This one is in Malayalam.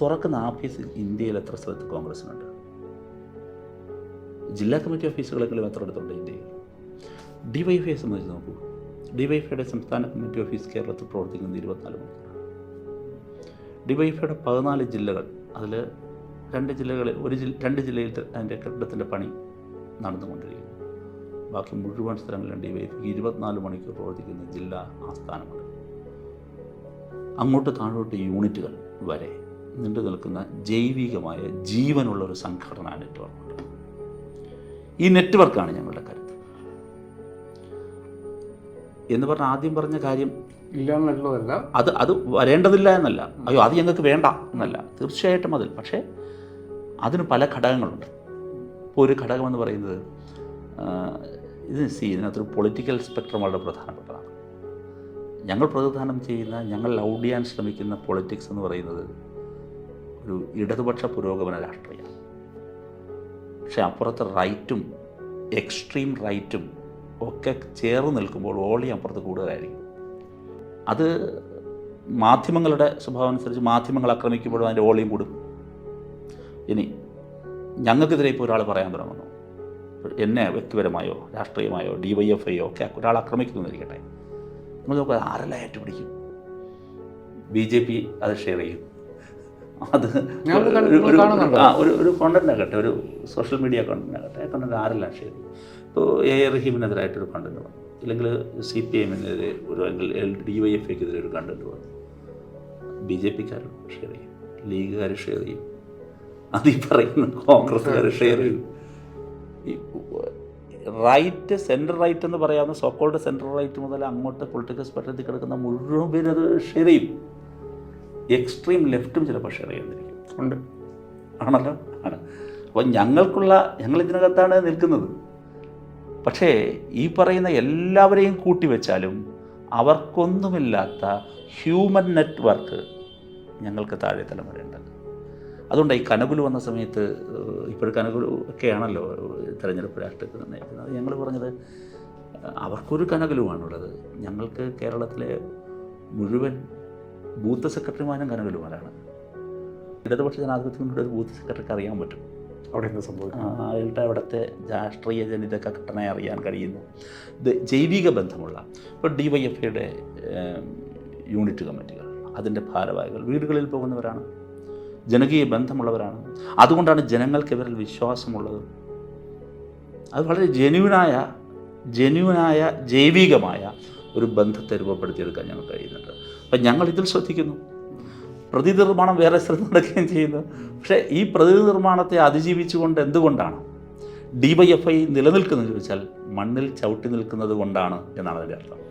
തുറക്കുന്ന ഓഫീസ് ഇന്ത്യയിൽ എത്ര സ്ഥലത്ത് കോൺഗ്രസിനുണ്ട് ജില്ലാ കമ്മിറ്റി ഓഫീസുകളെങ്കിലും എത്ര അടുത്തുണ്ട് ഇന്ത്യയിൽ ഡിവൈഫൈയെ സംബന്ധിച്ച് നോക്കൂ. ഡിവൈഫൈയുടെ സംസ്ഥാന കമ്മിറ്റി ഓഫീസ് കേരളത്തിൽ പ്രവർത്തിക്കുന്നത് ഇരുപത്തിനാല് മണിക്കൂർ ഡിവൈഫൈയുടെ പതിനാല് ജില്ലകൾ അതിൽ രണ്ട് ജില്ലകളിൽ ഒരു ജില്ല രണ്ട് ജില്ലയിൽ അതിന്റെ കെട്ടിടത്തിന്റെ പണി നടന്നുകൊണ്ടിരിക്കുന്നു. ബാക്കി മുഴുവൻ സ്ഥലങ്ങളിലും ഡിവൈഫൈ ഇരുപത്തിനാല് മണിക്കൂർ പ്രവർത്തിക്കുന്ന ജില്ലാ ആസ്ഥാനമാണ്. അങ്ങോട്ട് താഴോട്ട് യൂണിറ്റുകൾ വരെ നീണ്ടു നിൽക്കുന്ന ജൈവികമായ ജീവനുള്ള ഒരു സംഘടന നെറ്റ്വർക്ക് ഈ നെറ്റ്വർക്കാണ് ഞങ്ങളുടെ കരുത്ത്. എന്ന് പറഞ്ഞ ആദ്യം പറഞ്ഞ കാര്യം ഇല്ല എന്നുള്ളതല്ല. അത് അത് വരേണ്ടതില്ല എന്നല്ല. അയ്യോ അത് ഞങ്ങൾക്ക് വേണ്ട എന്നല്ല. തീർച്ചയായിട്ടും അതിൽ. പക്ഷേ അതിന് പല ഘടകങ്ങളുണ്ട്. ഇപ്പോൾ ഒരു ഘടകമെന്ന് പറയുന്നത് ഇത് സി ഇതിനകത്തൊരു പൊളിറ്റിക്കൽ സ്പെക്ട്രം വളരെ പ്രധാനപ്പെട്ടതാണ്. ഞങ്ങൾ പ്രതിദാനം ചെയ്യുന്ന ഞങ്ങൾ ലൗഡ് ചെയ്യാൻ ശ്രമിക്കുന്ന പൊളിറ്റിക്സ് എന്ന് പറയുന്നത് ഒരു ഇടതുപക്ഷ പുരോഗമന രാഷ്ട്രീയം. പക്ഷെ അപ്പുറത്ത് റൈറ്റും എക്സ്ട്രീം റൈറ്റും ഒക്കെ ചേർന്ന് നിൽക്കുമ്പോൾ ഓളി അപ്പുറത്ത് കൂടുതലായിരിക്കും. അത് മാധ്യമങ്ങളുടെ സ്വഭാവം അനുസരിച്ച് മാധ്യമങ്ങൾ ആക്രമിക്കുമ്പോഴും അതിന്റെ ഓളിയും കൂടും. ഇനി ഞങ്ങൾക്കെതിരെ ഇപ്പോൾ ഒരാൾ പറയാൻ തുടങ്ങുന്നു. എന്നെ വ്യക്തിപരമായോ രാഷ്ട്രീയമായോ ഡി വൈ എഫ് ഐയോ ഒക്കെ ഒരാൾ ആക്രമിക്കുന്നു എന്നിരിക്കട്ടെ നമ്മൾ നോക്കുക ആരെല്ലാം ഏറ്റുപിടിക്കും? ബി ജെ പി അത് ഷെയർ ചെയ്യും. അത് ഒരു- ഒരു- ഒരു ആകട്ടെ ഒരു സോഷ്യൽ മീഡിയ ആ ലക്ഷം ആരെല്ലാം ഷെയർ ചെയ്യും ഇപ്പോൾ എ എ റഹീമിനെതിരായിട്ടൊരു കണ്ടന്റ് വന്നു. ഇല്ലെങ്കിൽ സി പി എമ്മിനെതിരെ ഒരു അല്ലെങ്കിൽ എൽ ഡി വൈ എഫ് എക്കെതിരെ ഒരു കണ്ടന്റ് വന്നു. ബി ജെ പിക്കാർ ഷെയർ ചെയ്യും. ലീഗുകാർ ഷെയർ ചെയ്യും. അത് ഈ പറയുന്ന കോൺഗ്രസ്സുകാർ ഷെയർ ചെയ്യും. റൈറ്റ് സെൻട്രൽ റൈറ്റ് എന്ന് പറയാവുന്ന സോക്കോൾഡ് സെൻട്രൽ റൈറ്റ് മുതൽ അങ്ങോട്ട് പൊളിറ്റിക്കൽ സ്പെക്ട്രത്തിൽ കിടക്കുന്ന മുഴുവൻ പേര് അത് ഷെയർ ചെയ്യും. എക്സ്ട്രീം ലെഫ്റ്റും ചിലപ്പോൾ ഷെയർ ചെയ്യുന്നിരിക്കും ഉണ്ട്. ആണല്ലോ? ആണ്. അപ്പോൾ ഞങ്ങൾക്കുള്ള ഞങ്ങൾ ഇതിനകത്താണ് നിൽക്കുന്നത്. പക്ഷേ ഈ പറയുന്ന എല്ലാവരെയും കൂട്ടി വെച്ചാലും അവർക്കൊന്നുമില്ലാത്ത ഹ്യൂമൻ നെറ്റ്വർക്ക് ഞങ്ങൾക്ക് താഴെ തലമുറയുണ്ട്. അതുകൊണ്ട് ഈ കനകുലു വന്ന സമയത്ത് ഇപ്പോൾ കനകുലു ഒക്കെയാണല്ലോ തെരഞ്ഞെടുപ്പ് രാഷ്ട്രീയത്തിൽ നയിക്കുന്നത്. ഞങ്ങൾ പറഞ്ഞത് അവർക്കൊരു കനകുലുവാണുള്ളത്. ഞങ്ങൾക്ക് കേരളത്തിലെ മുഴുവൻ ബൂത്ത് സെക്രട്ടറിമാരും കനകലുമാരാണ് ഇടതുപക്ഷ ജനാധിപത്യ മുന്നോട്ട് ഒരു ബൂത്ത് സെക്രട്ടറിക്ക് അറിയാൻ പറ്റും. അവിടെ എന്ത് സംഭവം അയാളുടെ അവിടുത്തെ രാഷ്ട്രീയ ജനിത ഘട്ടനെ അറിയാൻ കഴിയുന്നു. ഇത് ജൈവിക ബന്ധമുള്ള ഇപ്പോൾ ഡി വൈ എഫ് ഐയുടെ യൂണിറ്റ് കമ്മിറ്റികൾ അതിന്റെ ഭാരവാഹികൾ വീടുകളിൽ പോകുന്നവരാണ്. ജനകീയ ബന്ധമുള്ളവരാണ്. അതുകൊണ്ടാണ് ജനങ്ങൾക്ക് ഇവരിൽ വിശ്വാസമുള്ളത്. അത് വളരെ ജെന്യുവനായ ജെന്യുവനായ ജൈവികമായ ഒരു ബന്ധത്തെ രൂപപ്പെടുത്തിയെടുക്കാൻ ഞങ്ങൾ കഴിയുന്നുണ്ട്. അപ്പം ഞങ്ങൾ ഇതിൽ ശ്രദ്ധിക്കുന്നു. പ്രതിനിർമ്മാണം വേറെ സ്ഥലത്ത് നടക്കുകയും ചെയ്യുന്നു. പക്ഷേ ഈ പ്രതിനിർമ്മാണത്തെ അതിജീവിച്ചുകൊണ്ട് എന്തുകൊണ്ടാണ്? ഡി വൈ എഫ് ഐ നിലനിൽക്കുന്നത് ചോദിച്ചാൽ മണ്ണിൽ ചവിട്ടി നിൽക്കുന്നത് കൊണ്ടാണ് എന്നാണ് അതിന്റെ അർത്ഥം.